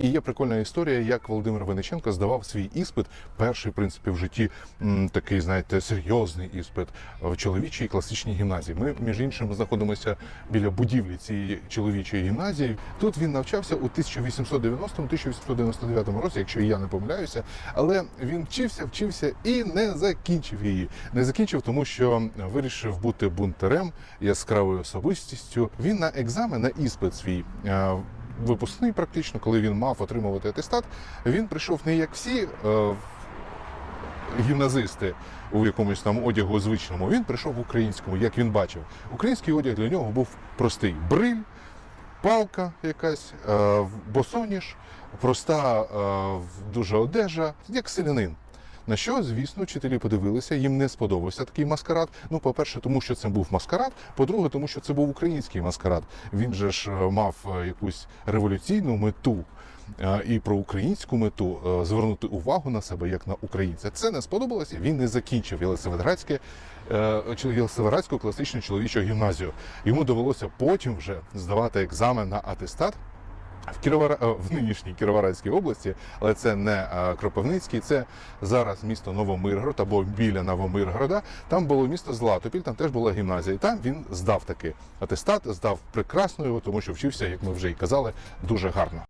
І є прикольна історія, як Володимир Винниченко здавав свій іспит, перший в принципі в житті такий, знаєте, серйозний іспит в чоловічій класичній гімназії. Ми, між іншим, знаходимося біля будівлі цієї чоловічої гімназії. Тут він навчався у 1890-1899 році, якщо я не помиляюся. Але він вчився, вчився і не закінчив її. Не закінчив, тому що вирішив бути бунтарем, яскравою особистістю. Він на екзамен, на іспит свій. Випускний, практично, коли він мав отримувати атестат, він прийшов не як всі е, гімназисти у якомусь там одягу звичному. Він прийшов в українському, як він бачив. Український одяг для нього був простий: бриль, палка якась, е, босоніж, проста е, дуже одежа, як селянин. На що, звісно, вчителі подивилися, їм не сподобався такий маскарад. Ну, по-перше, тому що це був маскарад. По-друге, тому що це був український маскарад. Він же ж е, мав е, якусь революційну мету е, і про українську мету звернути увагу на себе як на українця. Це не сподобалося. Він не закінчив Єлисаветградське Єлисаветградську класичну чоловічу гімназію. Йому довелося потім вже здавати екзамен на атестат. В Кіровара... е, в нинішній Кіровоградській області, але це не е, Кропивницький, це зараз місто Новомиргород або біля Новомиргорода. Там було місто Златопіль, там теж була гімназія. І там він здав таки атестат, здав прекрасно його, тому що вчився, як ми вже і казали, дуже гарно.